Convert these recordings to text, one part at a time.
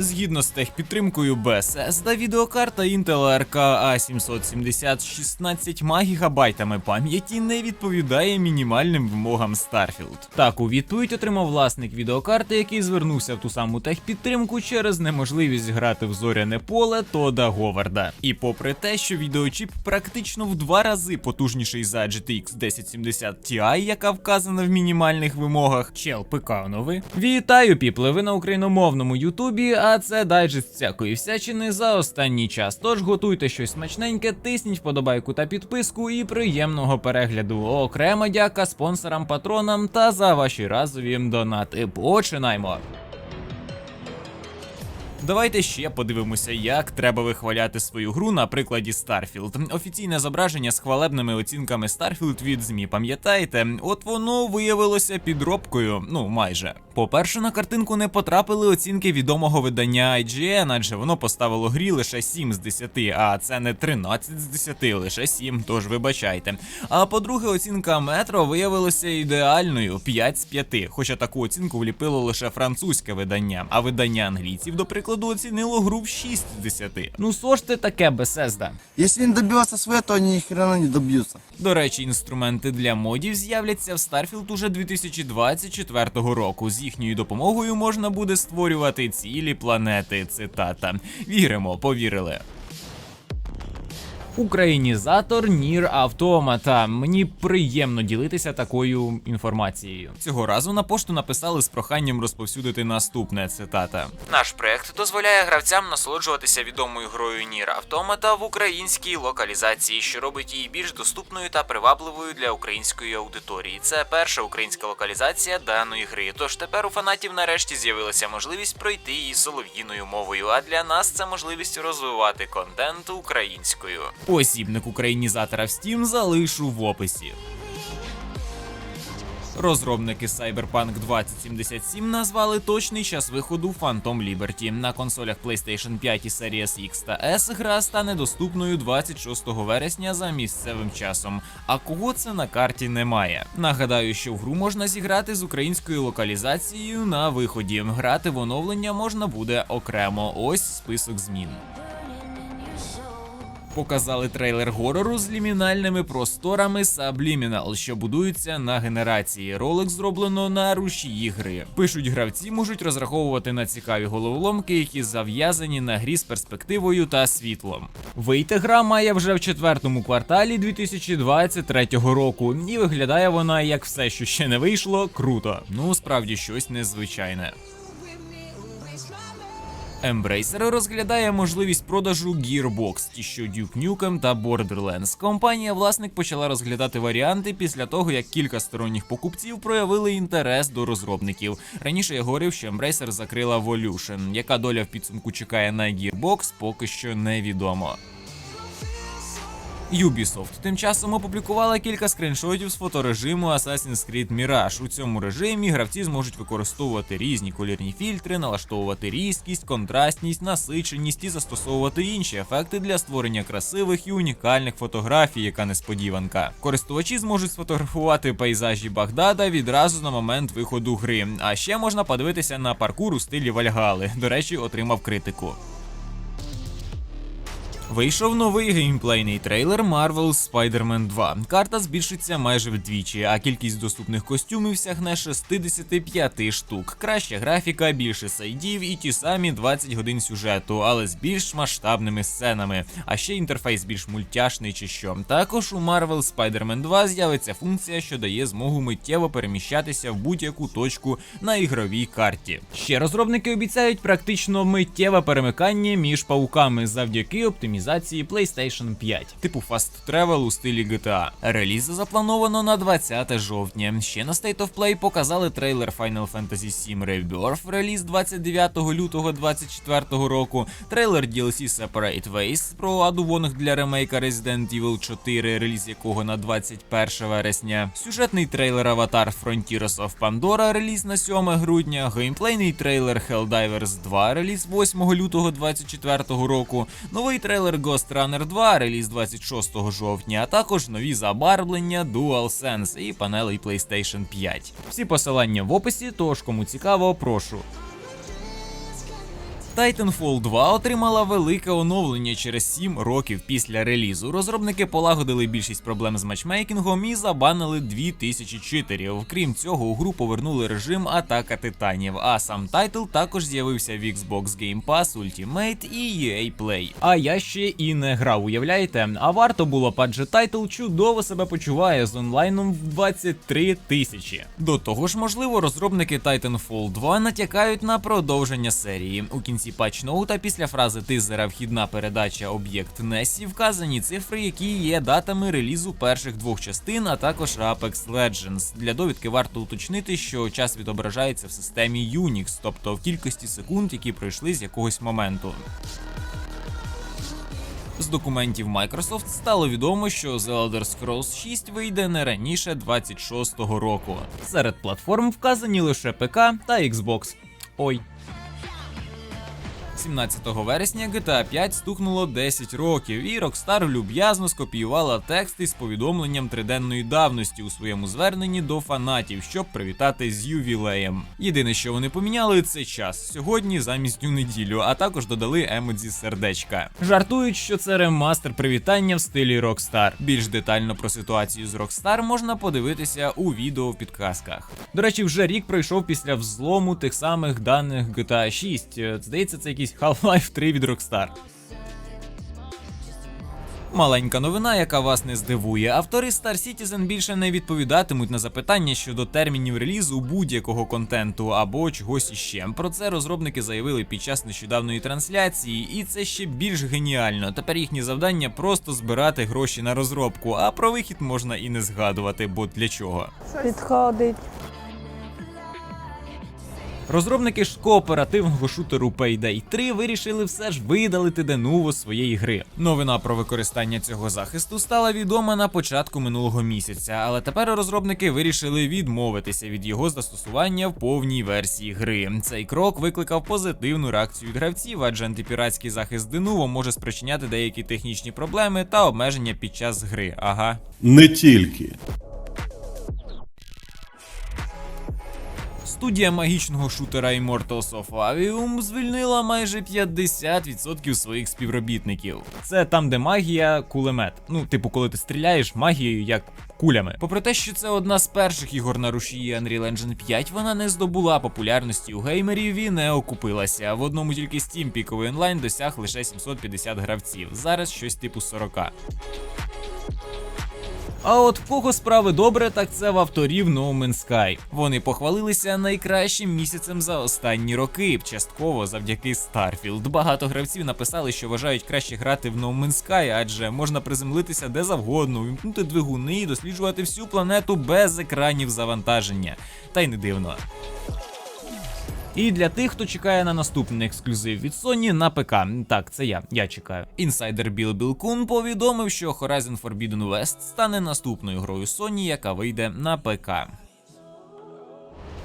Згідно з техпідтримкою BSS, та відеокарта Intel RK A770 з 16 гігабайтами пам'яті не відповідає мінімальним вимогам Starfield. Так, у відповідь отримав власник відеокарти, який звернувся в ту саму техпідтримку через неможливість грати в зоряне поле Тода Говарда. І попри те, що відеочіп практично в два рази потужніший за GTX 1070 Ti, яка вказана в мінімальних вимогах, чел пиканови. Вітаю, піпле, ви на україномовному Ютубі, а це дайджест всякої всячини за останній час. Тож готуйте щось смачненьке, тисніть вподобайку та підписку і приємного перегляду. Окрема дяка спонсорам, патронам та за ваші разові донати. Починаймо! Давайте ще подивимося, як треба вихваляти свою гру на прикладі Starfield. Офіційне зображення з хвалебними оцінками Starfield від ЗМІ, пам'ятаєте? От воно виявилося підробкою, ну майже. По-перше, на картинку не потрапили оцінки відомого видання IGN, адже воно поставило грі лише 7 з 10, а це не 13 з 10, лише 7, тож вибачайте. А по-друге, оцінка метро виявилася ідеальною 5 з 5, хоча таку оцінку вліпило лише французьке видання, а видання англійців, до прикладу, оцінило гру в 6 з 10. Ну що ж ти таке, Бесезда? Если не добиваться своего, то ни хрена не добьются. До речі, інструменти для модів з'являться в Starfield уже 2024 року. З їхньою допомогою можна буде створювати цілі планети. Цитата. Віримо, повірили. Українізатор Нір Автомата. Мені приємно ділитися такою інформацією. Цього разу на пошту написали з проханням розповсюдити наступне цитата. Наш проект дозволяє гравцям насолоджуватися відомою грою Нір Автомата в українській локалізації, що робить її більш доступною та привабливою для української аудиторії. Це перша українська локалізація даної гри. Тож тепер у фанатів нарешті з'явилася можливість пройти її солов'їною мовою. А для нас це можливість розвивати контент українською. Посібник українізатора в Steam залишу в описі. Розробники Cyberpunk 2077 назвали точний час виходу Phantom Liberty. На консолях PlayStation 5 і Series X та S гра стане доступною 26 вересня за місцевим часом. А кого це на карті немає? Нагадаю, що в гру можна зіграти з українською локалізацією на виході. Грати в оновлення можна буде окремо. Ось список змін. Показали трейлер горору з лімінальними просторами Subliminal, що будуються на генерації. Ролик зроблено на рушії гри. Пишуть, гравці можуть розраховувати на цікаві головоломки, які зав'язані на грі з перспективою та світлом. Вийти гра має вже в четвертому кварталі 2023 року, і виглядає вона як все, що ще не вийшло, круто. Ну справді щось незвичайне. Embracer розглядає можливість продажу Gearbox, ті що Duke Nukem та Borderlands. Компанія власник почала розглядати варіанти після того, як кілька сторонніх покупців проявили інтерес до розробників. Раніше я говорив, що Embracer закрила Volution. Яка доля в підсумку чекає на Gearbox, поки що невідомо. Ubisoft тим часом опублікувала кілька скріншотів з фоторежиму Assassin's Creed Mirage. У цьому режимі гравці зможуть використовувати різні колірні фільтри, налаштовувати різкість, контрастність, насиченість і застосовувати інші ефекти для створення красивих і унікальних фотографій, яка несподіванка. Користувачі зможуть сфотографувати пейзажі Багдада відразу на момент виходу гри. А ще можна подивитися на паркур у стилі Вальгали. До речі, отримав критику. Вийшов новий геймплейний трейлер Marvel Spider-Man 2. Карта збільшиться майже вдвічі, а кількість доступних костюмів сягне 65 штук. Краща графіка, більше сайдів і ті самі 20 годин сюжету, але з більш масштабними сценами. А ще інтерфейс більш мультяшний чи що. Також у Marvel Spider-Man 2 з'явиться функція, що дає змогу миттєво переміщатися в будь-яку точку на ігровій карті. Ще розробники обіцяють практично миттєве перемикання між пауками завдяки оптимізації PlayStation 5, типу Fast Travel у стилі GTA. Реліз заплановано на 20 жовтня. Ще на State of Play показали трейлер Final Fantasy VII Rebirth, реліз 29 лютого 2024 року. Трейлер DLC Separate Ways про адувонг для ремейка Resident Evil 4, реліз якого на 21 вересня. Сюжетний трейлер Avatar Frontiers of Pandora, реліз на 7 грудня. Геймплейний трейлер Helldivers 2, реліз 8 лютого 2024 року. Новий трейлер Ghost Runner 2, реліз 26 жовтня, а також нові забарвлення DualSense і панелей PlayStation 5. Всі посилання в описі, тож кому цікаво, прошу. Titanfall 2 отримала велике оновлення через 7 років після релізу. Розробники полагодили більшість проблем з матчмейкінгом і забанили 2000 читерів. Крім цього, у гру повернули режим атака титанів, а сам тайтл також з'явився в Xbox Game Pass Ultimate і EA Play. А я ще і не грав, уявляєте? А варто було, адже тайтл чудово себе почуває з онлайном в 23 тисячі. До того ж, можливо, розробники Titanfall 2 натякають на продовження серії. У кінці патчноута після фрази тизера вхідна передача об'єкт Несі вказані цифри, які є датами релізу перших двох частин, а також Apex Legends. Для довідки варто уточнити, що час відображається в системі Unix, тобто в кількості секунд, які пройшли з якогось моменту. З документів Microsoft стало відомо, що The Elder Scrolls 6 вийде не раніше 26-го року. Серед платформ вказані лише ПК та Xbox. Ой. 17 вересня GTA 5 стукнуло 10 років, і Rockstar люб'язно скопіювала текст із повідомленням триденної давності у своєму зверненні до фанатів, щоб привітати з ювілеєм. Єдине, що вони поміняли, це час сьогодні замість у неділю, а також додали емодзі сердечка. Жартують, що це ремастер привітання в стилі Rockstar. Більш детально про ситуацію з Rockstar можна подивитися у відео в підказках. До речі, вже рік пройшов після взлому тих самих даних GTA 6. Е, Здається, це якийсь Half-Life 3 від Rockstar. Маленька новина, яка вас не здивує. Автори Star Citizen більше не відповідатимуть на запитання щодо термінів релізу будь-якого контенту або чогось іще. Про це розробники заявили під час нещодавної трансляції, і це ще більш геніально. Тепер їхнє завдання просто збирати гроші на розробку, а про вихід можна і не згадувати, бо для чого. підходить. Розробники ж кооперативного шутеру Payday 3 вирішили все ж видалити денуво своєї гри. Новина про використання цього захисту стала відома на початку минулого місяця, але тепер розробники вирішили відмовитися від його застосування в повній версії гри. Цей крок викликав позитивну реакцію від гравців, адже антипіратський захист денуво може спричиняти деякі технічні проблеми та обмеження під час гри. Ага. Не тільки. Студія магічного шутера Immortals of Avium звільнила майже 50% своїх співробітників. Це там, де магія кулемет. Ну, типу, коли ти стріляєш магією як кулями. Попри те, що це одна з перших ігор на рушії Unreal Engine 5, вона не здобула популярності у геймерів і не окупилася. В одному тільки Steam піковий онлайн досяг лише 750 гравців. Зараз щось типу 40. А от в кого справи добре, так це в авторів No Man's Sky. Вони похвалилися найкращим місяцем за останні роки, частково завдяки Starfield. Багато гравців написали, що вважають краще грати в No Man's Sky, адже можна приземлитися де завгодно, увімкнути двигуни і досліджувати всю планету без екранів завантаження. Та й не дивно. І для тих, хто чекає на наступний ексклюзив від Sony на ПК. Так, це я, я чекаю. Інсайдер Біл Білкун повідомив, що Horizon Forbidden West стане наступною грою Sony, яка вийде на ПК.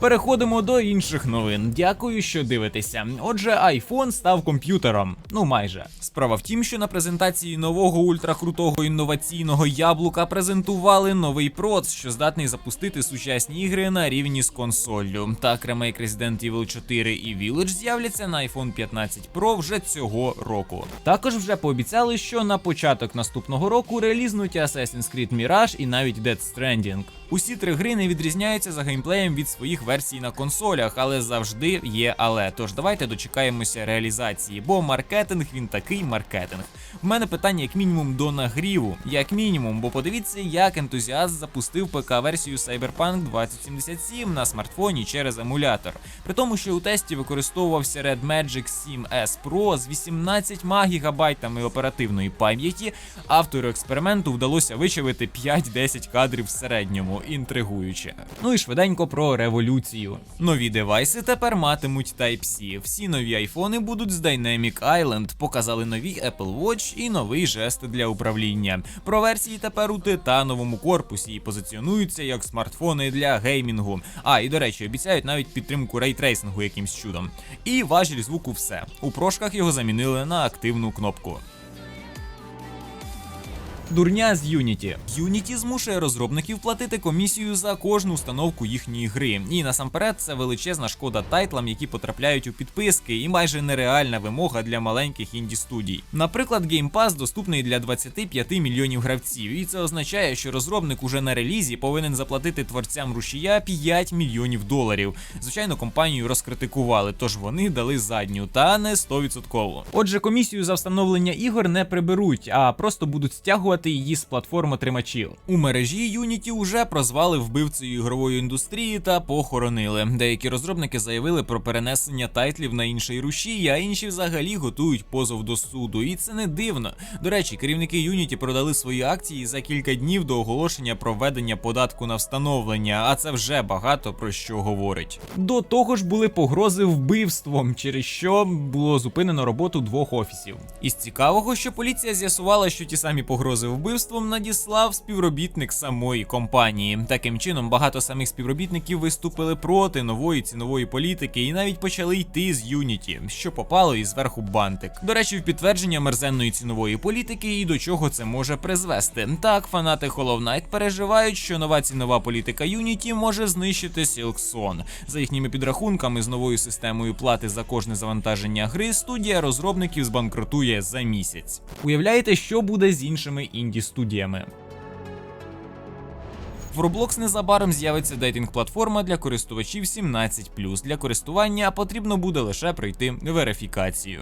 Переходимо до інших новин. Дякую, що дивитеся. Отже, iPhone став комп'ютером. Ну майже. Справа в тім, що на презентації нового ультракрутого інноваційного яблука презентували новий проц, що здатний запустити сучасні ігри на рівні з консоллю. Так, ремейк Resident Evil 4 і Village з'являться на iPhone 15 Pro вже цього року. Також вже пообіцяли, що на початок наступного року релізнуть Assassin's Creed Mirage і навіть Death Stranding. Усі три гри не відрізняються за геймплеєм від своїх версій на консолях, але завжди є але. Тож давайте дочекаємося реалізації, бо маркетинг він такий маркетинг. В мене питання як мінімум до нагріву, як мінімум, бо подивіться, як ентузіаст запустив ПК-версію Cyberpunk 2077 на смартфоні через емулятор. При тому, що у тесті використовувався Red Magic 7S Pro з 18 гігабайтами оперативної пам'яті, автору експерименту вдалося вичавити 5-10 кадрів в середньому, інтригуюче. Ну і швиденько про революцію. Нові девайси тепер матимуть Type-C. Всі нові айфони будуть з Dynamic Island, показали нові Apple Watch і новий жест для управління. Про версії тепер у титановому корпусі і позиціонуються як смартфони для геймінгу. А і до речі, обіцяють навіть підтримку рейтрейсингу якимсь чудом. І важіль звуку все. У прошках його замінили на активну кнопку. Дурня з Unity. Unity змушує розробників платити комісію за кожну установку їхньої гри. І насамперед це величезна шкода тайтлам, які потрапляють у підписки, і майже нереальна вимога для маленьких інді студій. Наприклад, Game Pass доступний для 25 мільйонів гравців, і це означає, що розробник уже на релізі повинен заплатити творцям рушія 5 мільйонів доларів. Звичайно, компанію розкритикували, тож вони дали задню, та не 100%. Отже, комісію за встановлення ігор не приберуть, а просто будуть стягувати її з платформ отримачів. У мережі Unity уже прозвали вбивцею ігрової індустрії та похоронили. Деякі розробники заявили про перенесення тайтлів на інший рушій, а інші взагалі готують позов до суду. І це не дивно. До речі, керівники Unity продали свої акції за кілька днів до оголошення про введення податку на встановлення, а це вже багато про що говорить. До того ж були погрози вбивством, через що було зупинено роботу двох офісів. Із цікавого, що поліція з'ясувала, що ті самі погрози вбивством надіслав співробітник самої компанії. Таким чином, багато самих співробітників виступили проти нової цінової політики і навіть почали йти з Unity, що попало і зверху бантик. До речі, в підтвердження мерзенної цінової політики і до чого це може призвести. Так, фанати Hollow Knight переживають, що нова цінова політика Unity може знищити Silksong. За їхніми підрахунками, з новою системою плати за кожне завантаження гри, студія розробників збанкрутує за місяць. Уявляєте, що буде з іншими інді студіями? В Roblox незабаром з'явиться дейтинг-платформа для користувачів 17+. Для користування потрібно буде лише пройти верифікацію.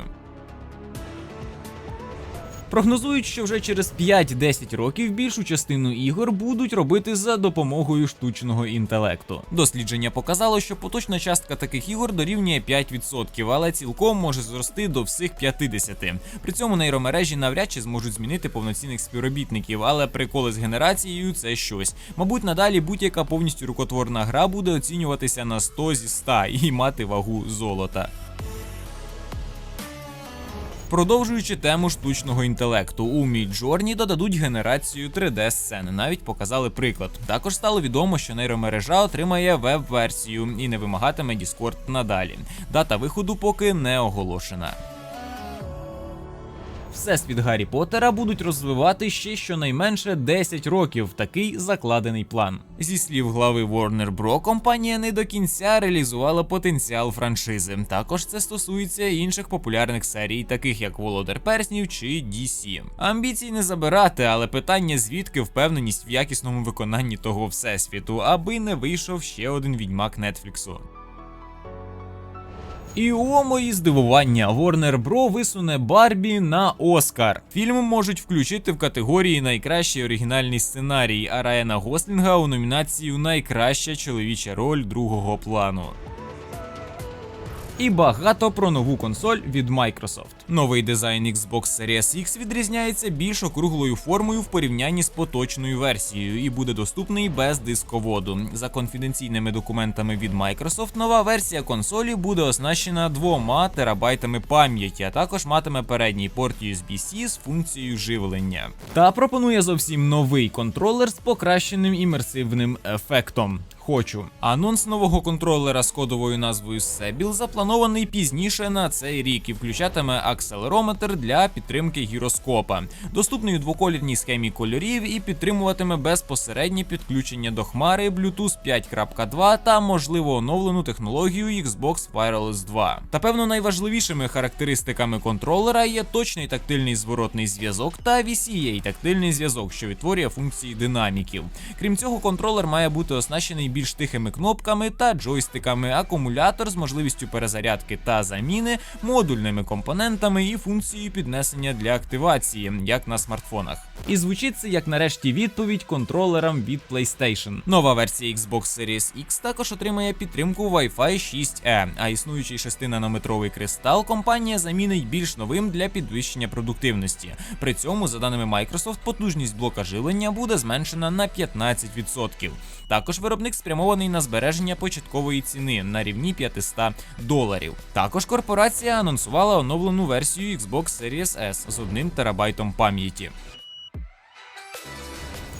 Прогнозують, що вже через 5-10 років більшу частину ігор будуть робити за допомогою штучного інтелекту. Дослідження показало, що поточна частка таких ігор дорівнює 5%, але цілком може зрости до всіх 50%. При цьому нейромережі навряд чи зможуть змінити повноцінних співробітників, але приколи з генерацією це щось. Мабуть, надалі будь-яка повністю рукотворна гра буде оцінюватися на 100 зі 100 і мати вагу золота. Продовжуючи тему штучного інтелекту, у Міджорні додадуть генерацію 3D-сцени. Навіть показали приклад. Також стало відомо, що нейромережа отримає веб-версію і не вимагатиме Discord надалі. Дата виходу поки не оголошена. Всесвіт Гаррі Поттера будуть розвивати ще щонайменше 10 років. Такий закладений план. Зі слів глави Warner Bros., компанія не до кінця реалізувала потенціал франшизи. Також це стосується інших популярних серій, таких як Володар Перснів чи DC. Амбіцій не забирати, але питання звідки впевненість в якісному виконанні того всесвіту, аби не вийшов ще один відьмак Нетфліксу. І о мої здивування, Warner Bro висуне Барбі на Оскар. Фільм можуть включити в категорії Найкращий оригінальний сценарій, а Райана Гослінга у номінацію Найкраща чоловіча роль другого плану. І багато про нову консоль від Microsoft. Новий дизайн Xbox Series X відрізняється більш округлою формою в порівнянні з поточною версією і буде доступний без дисководу. За конфіденційними документами від Microsoft, нова версія консолі буде оснащена двома терабайтами пам'яті, а також матиме передній порт USB-C з функцією живлення. Та пропонує зовсім новий контролер з покращеним імерсивним ефектом. Хочу. Анонс нового контролера з кодовою назвою Sebil запланований пізніше на цей рік і включатиме акселерометр для підтримки гіроскопа, доступний у двоколірній схемі кольорів і підтримуватиме безпосереднє підключення до хмари Bluetooth 5.2 та можливо оновлену технологію Xbox Wireless 2. Та певно найважливішими характеристиками контролера є точний тактильний зворотний зв'язок та VCA тактильний зв'язок, що відтворює функції динаміків. Крім цього, контролер має бути оснащений більш тихими кнопками та джойстиками, акумулятор з можливістю перезарядки та заміни, модульними компонентами і функцією піднесення для активації, як на смартфонах. І звучить це як нарешті відповідь контролерам від PlayStation. Нова версія Xbox Series X також отримає підтримку Wi-Fi 6E, а існуючий 6-нанометровий кристал компанія замінить більш новим для підвищення продуктивності. При цьому, за даними Microsoft, потужність блока живлення буде зменшена на 15%. Також виробник спрямований на збереження початкової ціни на рівні 500 доларів. Також корпорація анонсувала оновлену версію Xbox Series S з 1 терабайтом пам'яті.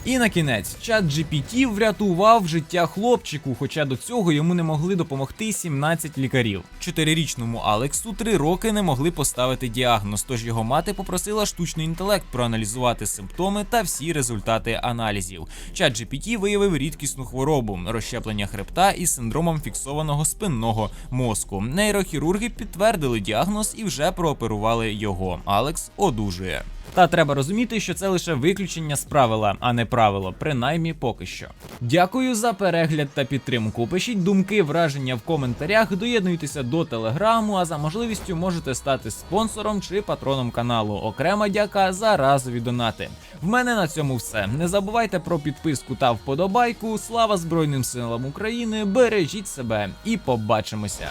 І на кінець, чат GPT врятував життя хлопчику, хоча до цього йому не могли допомогти 17 лікарів. Чотирирічному Алексу три роки не могли поставити діагноз, тож його мати попросила штучний інтелект проаналізувати симптоми та всі результати аналізів. Чат GPT виявив рідкісну хворобу розщеплення хребта із синдромом фіксованого спинного мозку. Нейрохірурги підтвердили діагноз і вже прооперували його. Алекс одужує. Та треба розуміти, що це лише виключення з правила, а не правило, принаймні поки що. Дякую за перегляд та підтримку. Пишіть думки, враження в коментарях, доєднуйтеся до телеграму, а за можливістю можете стати спонсором чи патроном каналу. Окрема дяка за разові донати. В мене на цьому все. Не забувайте про підписку та вподобайку. Слава Збройним силам України! Бережіть себе і побачимося.